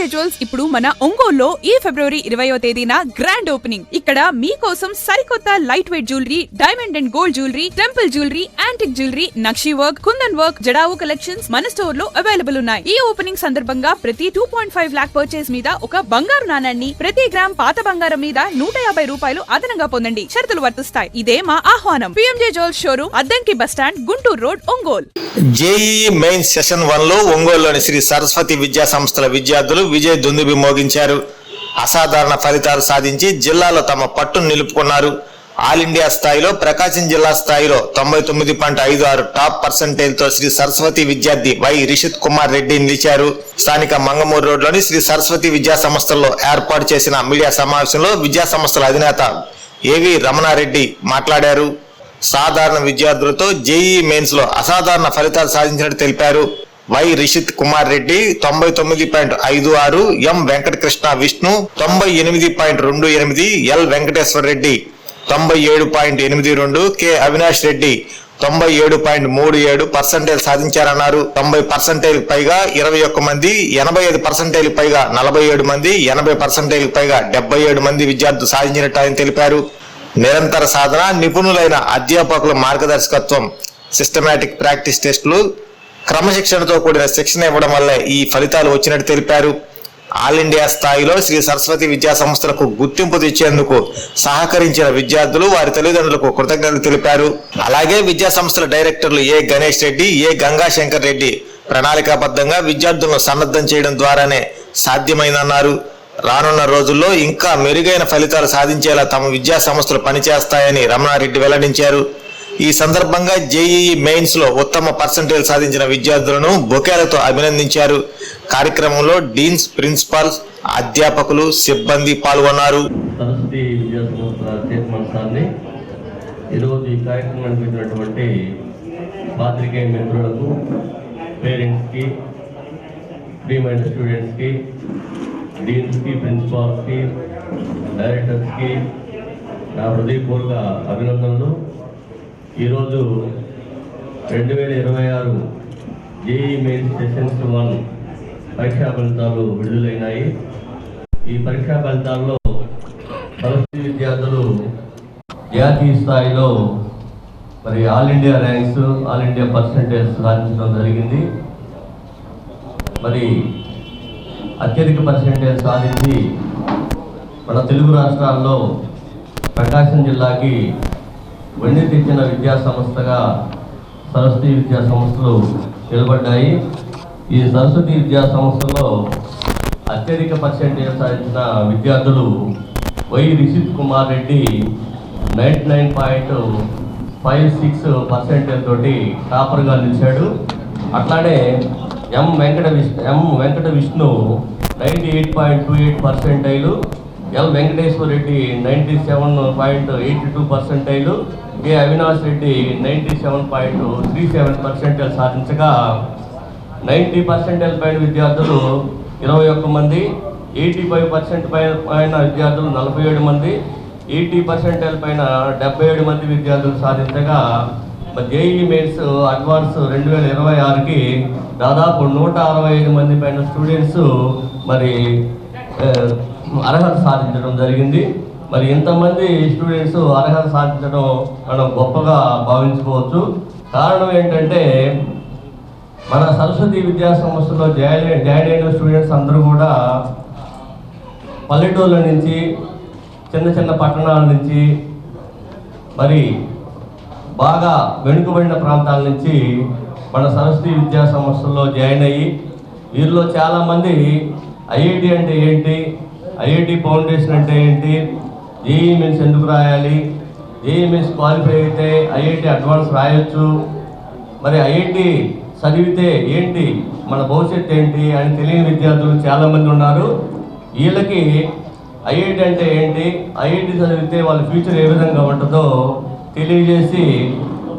PMJ jewels ఇప్పుడు మన ఒంగోలులో ఈ ఫిబ్రవరి ఇరవయో తేదీన గ్రాండ్ ఓపెనింగ్ ఇక్కడ మీకోసం సరికొత్త light weight jewellery diamond and gold jewellery temple jewellery antique jewellery nakshi work kundan work jadau collections మన స్టోర్లో అవైలబుల్ ఉన్నాయి. ఈ ఓపెనింగ్ సందర్భంగా ప్రతి two point five lakh purchase మీద ఒక బంగారు నాణాన్ని ప్రతి గ్రామ్ పాత బంగారం మీద నూట యాభై రూపాయలు అదనంగా పొందండి. షరతులు వర్తిస్తాయి. ఇదే మా ఆహ్వానం. PMJ jewels showroom Addanki bus stand Guntur road Ongole. JEE main session వన్లో ఒంగోలులోని శ్రీ సరస్వతి విద్యా సంస్థల విద్యార్థులు విజయ్ దుందుబి మోగించారు. అసాధారణ ఫలితాలు సాధించి జిల్లాలో తమ పట్టును నిలుపుకున్నారు. ఆల్ ఇండియా స్థాయిలో ప్రకాశం జిల్లా స్థాయిలో తొంభై తొమ్మిది పాయింట్ ఐదు ఆరు టాప్ పర్సంటేజ్తో శ్రీ సరస్వతి విద్యార్థి వై రిషిత్ కుమార్ రెడ్డి నిలిచారు. స్థానిక మంగమూరు రోడ్లోని శ్రీ సరస్వతి విద్యా సంస్థల్లో ఏర్పాటు చేసిన మీడియా సమావేశంలో విద్యా సంస్థల అధినేత ఏవి రమణారెడ్డి మాట్లాడారు. సాధారణ విద్యార్థులతో జేఈ మెయిన్స్లో అసాధారణ ఫలితాలు సాధించినట్టు తెలిపారు. వై రిషిత్ కుమార్ రెడ్డి తొంభై తొమ్మిది పాయింట్ ఐదు ఆరు ఎం వెంకటకృష్ణ విష్ణు తొంభై ఎనిమిది పాయింట్ రెండు ఎనిమిది ఎల్ వెంకటేశ్వర రెడ్డి తొంభై ఏడు పాయింట్ ఎనిమిది రెండు కె అవినాష్ రెడ్డి తొంభై ఏడు పాయింట్ మూడు ఏడు పర్సెంటేజ్ సాధించారన్నారు. తొంభై పర్సెంటేజ్ పైగా ఇరవై ఒక్క మంది ఎనభై ఐదు పర్సెంటేజ్ పైగా నలభై ఏడు మంది ఎనభై పర్సెంటేజ్ పైగా డెబ్బై ఏడు మంది విద్యార్థులు సాధించినట్టు ఆయన తెలిపారు. నిరంతర సాధన నిపుణులైన అధ్యాపకుల మార్గదర్శకత్వం సిస్టమేటిక్ ప్రాక్టీస్ టెస్టులు క్రమశిక్షణతో కూడిన శిక్షణ ఇవ్వడం వల్ల ఈ ఫలితాలు వచ్చినట్టు తెలిపారు. ఆల్ ఇండియా స్థాయిలో శ్రీ సరస్వతి విద్యా సంస్థలకు గుర్తింపు తెచ్చేందుకు సహకరించిన విద్యార్థులు వారి తల్లిదండ్రులకు కృతజ్ఞతలు తెలిపారు. అలాగే విద్యా సంస్థల డైరెక్టర్లు ఏ గణేష్ రెడ్డి ఏ గంగా శంకర్ రెడ్డి ప్రణాళికాబద్ధంగా విద్యార్థులను సన్నద్ధం చేయడం ద్వారానే సాధ్యమైందన్నారు. రానున్న రోజుల్లో ఇంకా మెరుగైన ఫలితాలు సాధించేలా తమ విద్యా సంస్థలు పనిచేస్తాయని రమణారెడ్డి వెల్లడించారు. ఈ సందర్భంగా జేఈఈ మెయిన్స్లో ఉత్తమ పర్సంటేజ్ సాధించిన విద్యార్థులను బొకేలతో అభినందించారు. కార్యక్రమంలో డీన్స్ ప్రిన్సిపాల్స్ అధ్యాపకులు సిబ్బంది పాల్గొన్నారు. సరస్వతి విద్యా ఈరోజు ఈ కార్యక్రమానికి వచ్చినటువంటి పాత్రికేయ మిత్రులకు పేరెంట్స్కి ప్రియమైన స్టూడెంట్స్కి డీన్స్కి ప్రిన్సిపాల్స్కి డైరెక్టర్స్కి నా హృదయపూర్వక అభినందనలు. ఈరోజు రెండు వేల ఇరవై ఆరు జేఈ మెయిన్ సెషన్స్ వన్ పరీక్షా ఫలితాలు విడుదలైనాయి. ఈ పరీక్షా ఫలితాల్లో సరస్వతి విద్యార్థులు జాతీయ స్థాయిలో మరి all India ranks all India percentage సాధించడం జరిగింది. మరి అత్యధిక పర్సంటేజ్ సాధించి మన తెలుగు రాష్ట్రాల్లో ప్రకాశం జిల్లాకి వండి తెచ్చిన విద్యా సంస్థగా సరస్వతి విద్యా సంస్థలు నిలబడ్డాయి. ఈ సరస్వతి విద్యా సంస్థలో అత్యధిక పర్సెంటేజ్ సాధించిన విద్యార్థులు Y Rishith Kumar Reddy ninety nine point five six percentage తోటి టాపర్గా నిలిచాడు. అట్లానే M Venkata Vishnu M Venkata Vishnu ninety eight point two eight percentile L Venkateswara Reddy ninety seven point eighty two percentile K Avinash Reddy ninety seven point three seven percentage సాధించగా ninety percentage పైన విద్యార్థులు ఇరవై ఒక్క మంది eighty five percent పైన పైన విద్యార్థులు నలభై ఏడు మంది ఎయిటీ పర్సెంటేజ్ పైన డెబ్బై ఏడు మంది విద్యార్థులు సాధించగా జేఈ మెయిన్స్ అడ్వాన్స్ రెండు వేల ఇరవై ఆరుకి దాదాపు నూట అరవై ఐదు మంది పైన స్టూడెంట్స్ మరి అర్హత సాధించడం జరిగింది. మరి ఇంతమంది స్టూడెంట్స్ అర్హత సాధించడం మనం గొప్పగా భావించుకోవచ్చు. కారణం ఏంటంటే మన సరస్వతి విద్యా సంస్థలో జాయిన్ జాయిన్ అయిన స్టూడెంట్స్ అందరూ కూడా పల్లెటూళ్ళ నుంచి చిన్న చిన్న పట్టణాల నుంచి మరి బాగా వెనుకబడిన ప్రాంతాల నుంచి మన సరస్వతి విద్యా సంస్థల్లో జాయిన్ అయ్యి వీరిలో చాలామంది ఐఐటి అంటే ఏంటి ఐఐటి ఫౌండేషన్ అంటే ఏంటి? జేఈ మీన్స్ ఎందుకు రాయాలి? జేఈ మీన్స్ క్వాలిఫై అయితే ఐఐటి అడ్వాన్స్ రాయొచ్చు. మరి ఐఐటి చదివితే ఏంటి? మన భవిష్యత్తు ఏంటి? అని తెలియని విద్యార్థులు చాలామంది ఉన్నారు. వీళ్ళకి ఐఐటి అంటే ఏంటి? ఐఐటి చదివితే వాళ్ళ ఫ్యూచర్ ఏ విధంగా ఉంటుందో తెలియజేసి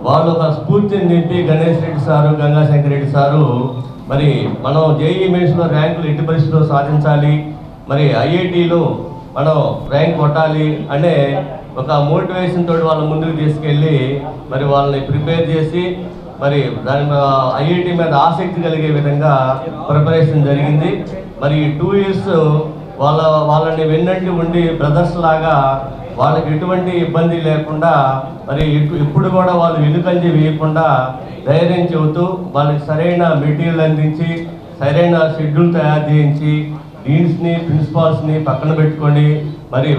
వాళ్ళు ఒక స్ఫూర్తిని నింపి గణేష్ రెడ్డి సారు గంగాశంకర్ రెడ్డి సారు మరి మనం జేఈ మెయిన్స్లో ర్యాంకులు ఎట్టి పరిస్థితిలో సాధించాలి? మరి ఐఐటిలో మనం ర్యాంక్ కొట్టాలి అనే ఒక మోటివేషన్ తోటి వాళ్ళ ముందుకు తీసుకెళ్ళి మరి వాళ్ళని ప్రిపేర్ చేసి మరి దాని ఐఐటి మీద ఆసక్తి కలిగే విధంగా ప్రిపరేషన్ జరిగింది. మరి టూ ఇయర్స్ వాళ్ళ వాళ్ళని వెన్నంటి ఉండి బ్రదర్స్ లాగా వాళ్ళకి ఎటువంటి ఇబ్బంది లేకుండా మరి ఇప్పుడు ఎప్పుడు కూడా వాళ్ళు వెనుకంజి వేయకుండా ధైర్యం చెబుతూ వాళ్ళకి సరైన మెటీరియల్ అందించి సరైన షెడ్యూల్ తయారు చేయించి డీన్స్ని ప్రిన్సిపాల్స్ని పక్కన పెట్టుకొని మరి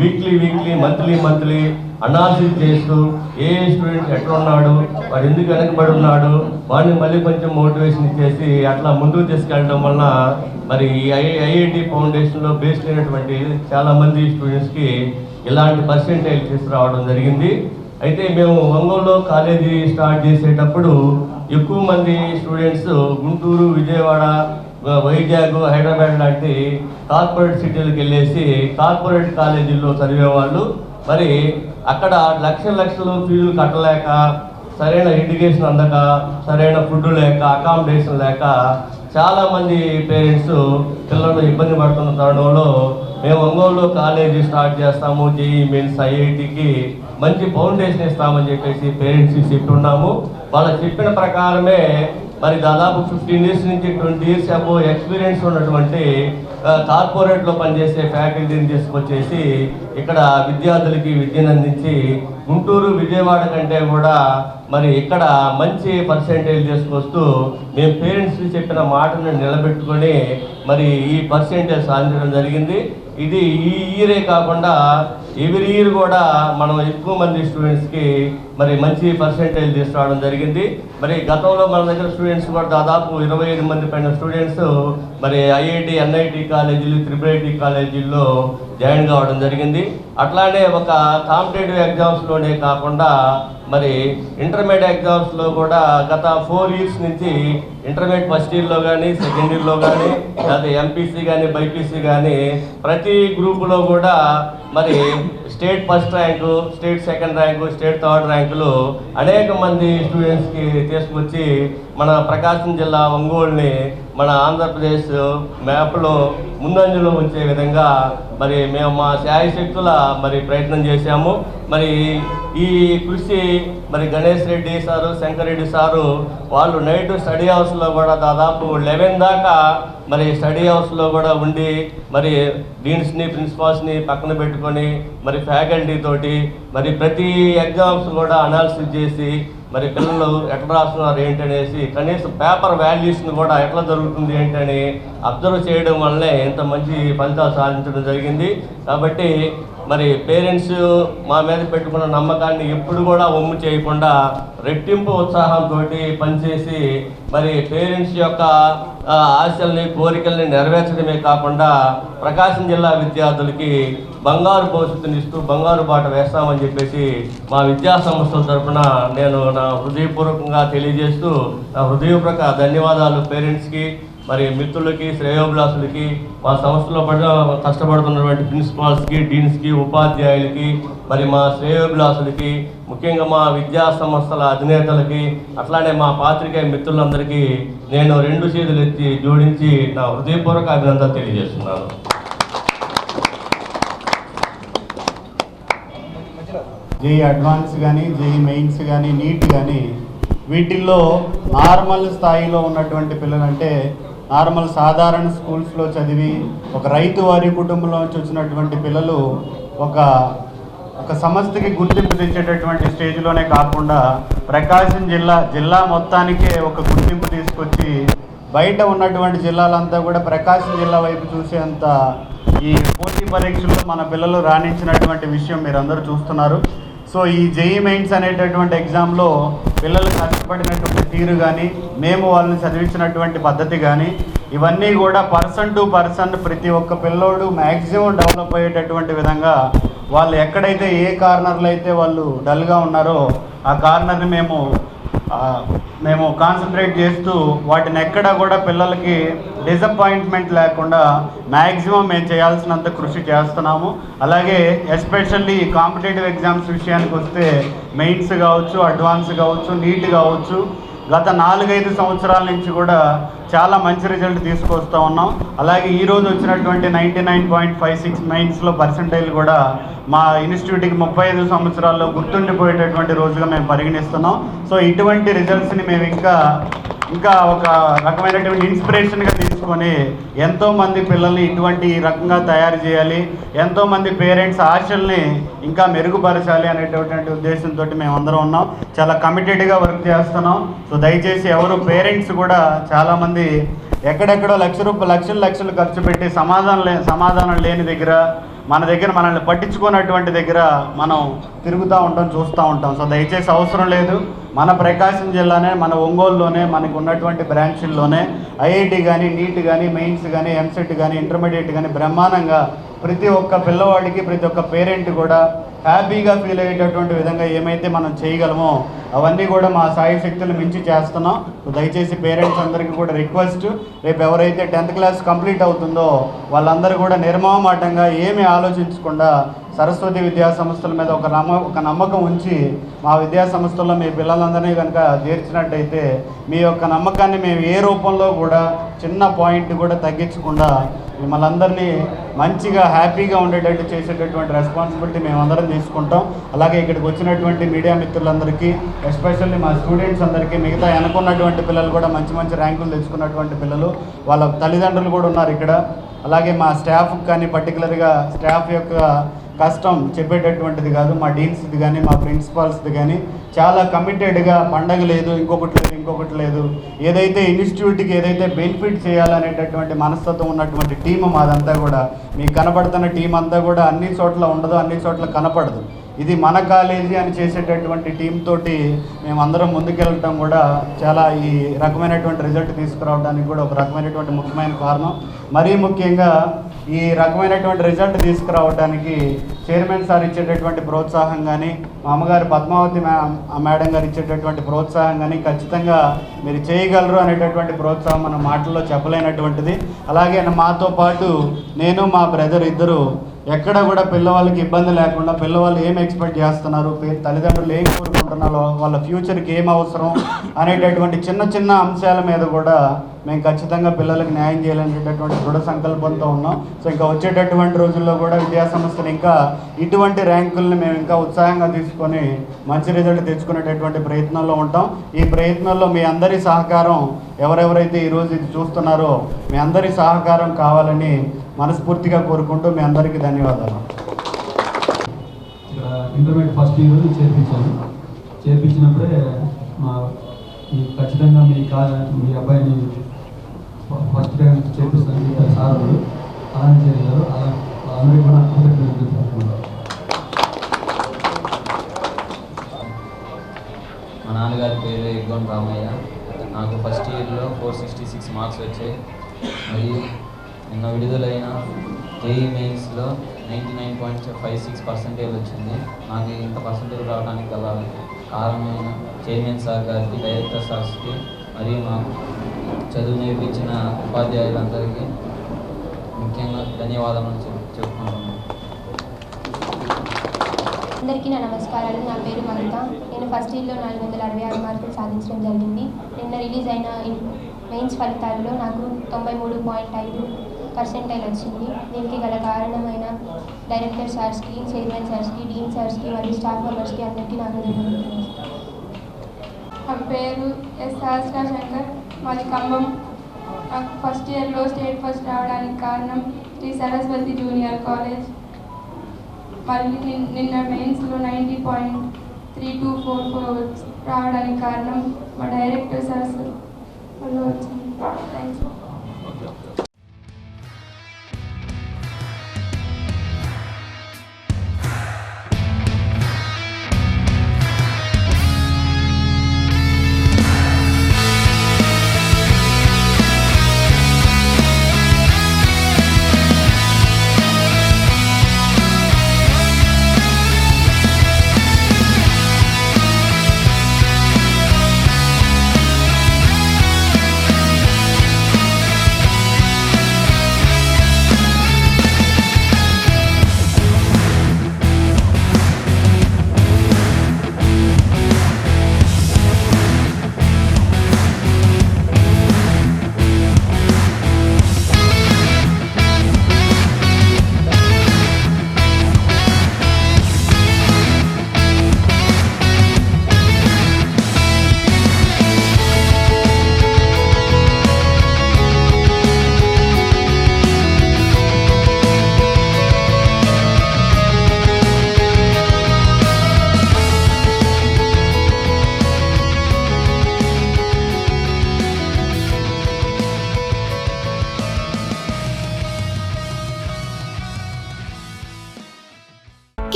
weekly weekly monthly monthly analysis చేస్తూ ఏ స్టూడెంట్ ఎట్లా ఉన్నాడు వాడు ఎందుకు వెనకబడి ఉన్నాడు వాడిని మళ్ళీ కొంచెం మోటివేషన్ ఇచ్చేసి అట్లా ముందుకు తీసుకెళ్ళడం వలన మరి ఈ ఐ ఐఐటి ఫౌండేషన్లో బేస్డ్ అయినటువంటి చాలామంది స్టూడెంట్స్కి ఇలాంటి పర్సెంటేజ్ తీసుకురావడం జరిగింది. అయితే మేము ఒంగోలులో కాలేజీ స్టార్ట్ చేసేటప్పుడు ఎక్కువ మంది స్టూడెంట్స్ గుంటూరు విజయవాడ వైజాగ్ హైదరాబాద్ లాంటి కార్పొరేట్ సిటీలకు వెళ్ళేసి కార్పొరేట్ కాలేజీల్లో చదివే వాళ్ళు మరి అక్కడ లక్షల లక్షలు ఫీజులు కట్టలేక సరైన ఎడ్యుకేషన్ అందక సరైన ఫుడ్ లేక అకామిడేషన్ లేక చాలామంది పేరెంట్స్ పిల్లలు ఇబ్బంది పడుతున్న తరుణంలో మేము ఒంగోలులో కాలేజీ స్టార్ట్ చేస్తాము జేఈ మీన్స్ ఐఐటికి మంచి ఫౌండేషన్ ఇస్తామని చెప్పేసి పేరెంట్స్కి చెప్తున్నాము. వాళ్ళు చెప్పిన ప్రకారమే మరి దాదాపు ఫిఫ్టీన్ ఇయర్స్ నుంచి ట్వంటీ ఇయర్స్ అబో ఎక్స్పీరియన్స్ ఉన్నటువంటి కార్పొరేట్లో పనిచేసే ఫ్యాకల్టీని తీసుకొచ్చేసి ఇక్కడ విద్యార్థులకి విద్యను అందించి గుంటూరు విజయవాడ కంటే కూడా మరి ఇక్కడ మంచి పర్సెంటేజ్ తీసుకొస్తూ మేము పేరెంట్స్ చెప్పిన మాటను నిలబెట్టుకొని మరి ఈ పర్సెంటేజ్ సాధించడం జరిగింది. ఇది ఈ ఇయరే కాకుండా ఎవ్రీ ఇయర్ కూడా మనం ఎక్కువ మంది స్టూడెంట్స్కి మరి మంచి పర్సెంటేజ్ తీసుకురావడం జరిగింది. మరి గతంలో మన దగ్గర స్టూడెంట్స్ కూడా దాదాపు ఇరవై ఐదు మంది పైన స్టూడెంట్స్ మరి ఐఐటి ఎన్ఐటి కాలేజీలు త్రిపుల్ ఐటి కాలేజీల్లో జాయిన్ కావడం జరిగింది. అట్లానే ఒక కాంపిటేటివ్ ఎగ్జామ్స్లోనే కాకుండా మరి ఇంటర్మీడియట్ ఎగ్జామ్స్లో కూడా గత ఫోర్ ఇయర్స్ నుంచి ఇంటర్మీడియట్ ఫస్ట్ ఇయర్లో కానీ సెకండ్ ఇయర్లో కానీ లేదా ఎంపీసీ కానీ బైపీసీ కానీ ప్రతి ప్రతి గ్రూపులో కూడా మరి state first rank state second rank state third ర్యాంకులు అనేక మంది స్టూడెంట్స్కి తీసుకొచ్చి మన ప్రకాశం జిల్లా ఒంగోలుని మన ఆంధ్రప్రదేశ్ మ్యాప్లో ముందంజలో ఉంచే విధంగా మరి మేము మా శాయశక్తుల మరి ప్రయత్నం చేశాము. మరి ఈ కృషి మరి గణేష్ రెడ్డి సారు శంకర్ రెడ్డి సారు వాళ్ళు నైట్ స్టడీ హౌస్లో కూడా దాదాపు లెవెన్ దాకా మరి స్టడీ హౌస్లో కూడా ఉండి మరి డీన్స్ని ప్రిన్సిపాల్స్ని పక్కన పెట్టుకుని పెట్టుకొని మరి ఫ్యాకల్టీ తోటి మరి ప్రతి ఎగ్జామ్స్ కూడా అనాలిసిస్ చేసి మరి పిల్లలు ఎట్లా రాస్తున్నారు ఏంటనేసి కనీసం పేపర్ వాల్యూస్ని కూడా ఎట్లా జరుగుతుంది ఏంటని అబ్జర్వ్ చేయడం వల్లే ఇంత మంచి ఫలితాలు సాధించడం జరిగింది. కాబట్టి మరి పేరెంట్స్ మా మీద పెట్టుకున్న నమ్మకాన్ని ఎప్పుడు కూడా ఒమ్ము చేయకుండా రెట్టింపు ఉత్సాహంతో పనిచేసి మరి పేరెంట్స్ యొక్క ఆశల్ని కోరికల్ని నెరవేర్చడమే కాకుండా ప్రకాశం జిల్లా విద్యార్థులకి బంగారు భవిష్యత్తుని ఇస్తూ బంగారు బాట వేస్తామని చెప్పేసి మా విద్యా సంస్థల తరఫున నేను నా హృదయపూర్వకంగా తెలియజేస్తూ నా హృదయపూర్వక ధన్యవాదాలు పేరెంట్స్కి. మరి మిత్రులకి శ్రేయోభిలాసులకి మా సంస్థలో పడిన కష్టపడుతున్నటువంటి ప్రిన్సిపాల్స్కి డీన్స్కి ఉపాధ్యాయులకి మరి మా శ్రేయోభిలాసులకి ముఖ్యంగా మా విద్యా సంస్థల అధినేతలకి అట్లానే మా పాత్రికేయ మిత్రులందరికీ నేను రెండు చేతులు ఎత్తి జోడించి నా హృదయపూర్వక అభినందన తెలియజేస్తున్నాను. జేఈ అడ్వాన్స్ కానీ జేఈ మెయిన్స్ కానీ నీట్ కానీ వీటిల్లో నార్మల్ స్థాయిలో ఉన్నటువంటి పిల్లలంటే నార్మల్ సాధారణ స్కూల్స్లో చదివి ఒక రైతు వారి కుటుంబంలో నుంచి వచ్చినటువంటి పిల్లలు ఒక ఒక సంస్థకి గుర్తింపు తెచ్చేటటువంటి స్టేజ్లోనే కాకుండా ప్రకాశం జిల్లా జిల్లా మొత్తానికే ఒక గుర్తింపు తీసుకొచ్చి బయట ఉన్నటువంటి జిల్లాలంతా కూడా ప్రకాశం జిల్లా వైపు చూసేంత ఈ పోటీ పరీక్షల్లో మన పిల్లలు రాణించినటువంటి విషయం మీరందరూ చూస్తున్నారు. సో ఈ జేఈ మెయిన్స్ అనేటటువంటి ఎగ్జామ్లో పిల్లలు కష్టపడినటువంటి తీరు కానీ మేము వాళ్ళని చదివించినటువంటి పద్ధతి కానీ ఇవన్నీ కూడా పర్సన్ టు పర్సన్ ప్రతి ఒక్క పిల్లోడు మ్యాక్సిమం డెవలప్ అయ్యేటటువంటి విధంగా వాళ్ళు ఎక్కడైతే ఏ కార్నర్లో అయితే వాళ్ళు డల్గా ఉన్నారో ఆ కార్నర్ని మేము మేము కాన్సన్ట్రేట్ చేస్తూ వాటిని ఎక్కడ కూడా పిల్లలకి డిసప్పాయింట్మెంట్ లేకుండా మ్యాక్సిమం మేము చేయాల్సినంత కృషి చేస్తున్నాము. అలాగే ఎస్పెషల్లీ కాంపిటేటివ్ ఎగ్జామ్స్ విషయానికి వస్తే మెయిన్స్ కావచ్చు అడ్వాన్స్ కావచ్చు నీట్ కావచ్చు. గత నాలుగైదు సంవత్సరాల నుంచి కూడా చాలా మంచి రిజల్ట్ తీసుకొస్తూ ఉన్నాం. అలాగే ఈరోజు వచ్చినటువంటి ninety nine point five six మైన్స్లో percentile కూడా మా ఇన్స్టిట్యూట్కి ముప్పై ఐదు సంవత్సరాల్లో గుర్తుండిపోయేటటువంటి రోజుగా మేము పరిగణిస్తున్నాం. సో ఇటువంటి రిజల్ట్స్ని మేము ఇంకా ఇంకా ఒక రకమైనటువంటి ఇన్స్పిరేషన్గా తీసుకొని ఎంతోమంది పిల్లల్ని ఇటువంటి రకంగా తయారు చేయాలి ఎంతోమంది పేరెంట్స్ ఆశల్ని ఇంకా మెరుగుపరచాలి అనేటటువంటి ఉద్దేశంతో మేము అందరం ఉన్నాం. చాలా కమిటెడ్గా వర్క్ చేస్తున్నాం. సో దయచేసి ఎవరు పేరెంట్స్ కూడా చాలామంది ఎక్కడెక్కడో లక్ష రూపాయలు లక్షలు లక్షలు ఖర్చు పెట్టి సమాధానం లే సమాధానం లేని దగ్గర మన దగ్గర మనల్ని పట్టించుకున్నటువంటి దగ్గర మనం తిరుగుతూ ఉంటాం చూస్తూ ఉంటాం. సో దయచేసి అవసరం లేదు. మన ప్రకాశం జిల్లానే మన ఒంగోలులోనే మనకు ఉన్నటువంటి బ్రాంచ్ల్లోనే ఐఐటి కానీ నీట్ కానీ మెయిన్స్ కానీ ఎంసెట్ కానీ ఇంటర్మీడియట్ కానీ బ్రహ్మాండంగా ప్రతి ఒక్క పిల్లవాడికి ప్రతి ఒక్క పేరెంట్ కూడా హ్యాపీగా ఫీల్ అయ్యేటటువంటి విధంగా ఏమైతే మనం చేయగలమో అవన్నీ కూడా మా సాయి శక్తులు మించి చేస్తున్నాం. దయచేసి పేరెంట్స్ అందరికీ కూడా రిక్వెస్ట్ రేపు ఎవరైతే టెన్త్ క్లాస్ కంప్లీట్ అవుతుందో వాళ్ళందరూ కూడా నిర్మమాటంగా ఏమీ ఆలోచించకుండా సరస్వతి విద్యా సంస్థల మీద ఒక నమ్మ ఒక నమ్మకం ఉంచి మా విద్యా సంస్థల్లో మీ పిల్లలందరినీ కనుక చేర్చినట్టయితే మీ యొక్క నమ్మకాన్ని మేము ఏ రూపంలో కూడా చిన్న పాయింట్ కూడా తగ్గించకుండా మిమ్మల్ని అందరినీ మంచిగా హ్యాపీగా ఉండేటట్టు చేసేటటువంటి రెస్పాన్సిబిలిటీ మేమందరం తీసుకుంటాం. అలాగే ఇక్కడికి వచ్చినటువంటి మీడియా మిత్రులందరికీ ఎస్పెషల్లీ మా స్టూడెంట్స్ అందరికీ మిగతా అనుకున్నటువంటి పిల్లలు కూడా మంచి మంచి ర్యాంకులు తెచ్చుకున్నటువంటి పిల్లలు వాళ్ళ తల్లిదండ్రులు కూడా ఉన్నారు ఇక్కడ. అలాగే మా స్టాఫ్ కానీ పర్టికులర్గా స్టాఫ్ యొక్క కష్టం చెప్పేటటువంటిది కాదు మా డీన్స్ది కానీ మా ప్రిన్సిపాల్స్ది కానీ చాలా కమిటెడ్గా పండగ లేదు ఇంకొకటి లేదు ఇంకొకటి లేదు. ఏదైతే ఇన్స్టిట్యూట్కి ఏదైతే బెనిఫిట్ చేయాలనేటటువంటి మనస్తత్వం ఉన్నటువంటి టీం మాదంతా కూడా మీకు కనపడుతున్న టీం అంతా కూడా అన్ని చోట్ల ఉండదు అన్ని చోట్ల కనపడదు. ఇది మన కాలేజీ అని చేసేటటువంటి టీం తోటి మేమందరం ముందుకెళ్ళటం కూడా చాలా ఈ రకమైనటువంటి రిజల్ట్ తీసుకురావడానికి కూడా ఒక రకమైనటువంటి ముఖ్యమైన కారణం. మరీ ముఖ్యంగా ఈ రకమైనటువంటి రిజల్ట్ తీసుకురావడానికి చైర్మన్ సార్ ఇచ్చేటటువంటి ప్రోత్సాహం కానీ మా అమ్మగారు పద్మావతి మ్యా మేడం గారు ఇచ్చేటటువంటి ప్రోత్సాహం కానీ ఖచ్చితంగా మీరు చేయగలరు అనేటటువంటి ప్రోత్సాహం మన మాటల్లో చెప్పలేనటువంటిది. అలాగే మాతో పాటు నేను మా బ్రదర్ ఇద్దరు ఎక్కడ కూడా పిల్లవాళ్ళకి ఇబ్బంది లేకుండా పిల్లవాళ్ళు ఏం ఎక్స్పెక్ట్ చేస్తున్నారు? తల్లిదండ్రులు ఏం కోరుకుంటున్నారు? వాళ్ళ ఫ్యూచర్కి ఏం అవసరం అనేటటువంటి చిన్న చిన్న అంశాల మీద కూడా మేము ఖచ్చితంగా పిల్లలకు న్యాయం చేయాలనేటటువంటి దృఢ సంకల్పంతో ఉన్నాం. సో ఇంకా వచ్చేటటువంటి రోజుల్లో కూడా విద్యాసంస్థలు ఇంకా ఇటువంటి ర్యాంకుల్ని మేము ఇంకా ఉత్సాహంగా తీసుకొని మంచి రిజల్ట్ తెచ్చుకునేటటువంటి ప్రయత్నంలో ఉంటాం. ఈ ప్రయత్నంలో మీ అందరి సహకారం ఎవరెవరైతే ఈరోజు ఇది చూస్తున్నారో మీ అందరి సహకారం కావాలని మనస్ఫూర్తిగా కోరుకుంటూ మీ అందరికీ ధన్యవాదాలు. ఇక్కడ ఇంటర్మీడియట్ ఫస్ట్ ఇయర్ చేర్పించాను. చేర్పించినప్పుడే మా ఈ ఖచ్చితంగా మీ కా మీ అబ్బాయిని ఫస్ట్ టైం చేర్పిస్తాను చెప్పారు సార్ అలానే చేశారు. అలా అందరికీ కూడా మా నాన్నగారి పేరు ఎగ్గోన్ రామయ్య. నాకు ఫస్ట్ ఇయర్లో ఫోర్ సిక్స్టీ సిక్స్ మార్క్స్ వచ్చాయి. మరియు నిన్న విడుదలైన జేఈ మెయిన్స్లో ninety nine point five six percentage వచ్చింది. నాకు ఇంత పర్సెంటేజ్ రావడానికి గల కారణమైన చైర్మన్ సార్ గారికి డైరెక్టర్ సార్స్కి మరియు మాకు చదువు నేర్పించిన ఉపాధ్యాయులందరికీ ముఖ్యంగా ధన్యవాదాలు చెప్ చెప్పుకుంటున్నాను. అందరికీ నా నమస్కారాలు. నా పేరు మమత. నేను ఫస్ట్ ఇయర్లో నాలుగు వందల అరవై ఆరు మార్కులు సాధించడం జరిగింది. నిన్న రిలీజ్ అయిన మెయిన్స్ ఫలితాలలో నాకు తొంభై మూడు పాయింట్ ఐదు పర్సెంటైల్ వచ్చింది. దీనికి గల కారణమైన డైరెక్టర్ సార్స్కి చైర్మన్ సార్స్కి డీన్ సార్స్కి మరియు స్టాఫ్ మెంబర్స్కి అందరికీ నాకు నా పేరు ఎస్ సహస్రా శంకర్. మాది ఖమ్మం. నాకు ఫస్ట్ ఇయర్లో స్టేట్ ఫస్ట్ రావడానికి కారణం శ్రీ సరస్వతి జూనియర్ కాలేజ్. మళ్ళీ నిన్న మెయిన్స్లో ninety point three two four four రావడానికి కారణం మా డైరెక్టర్ సార్స్ థ్యాంక్ వచ్చింది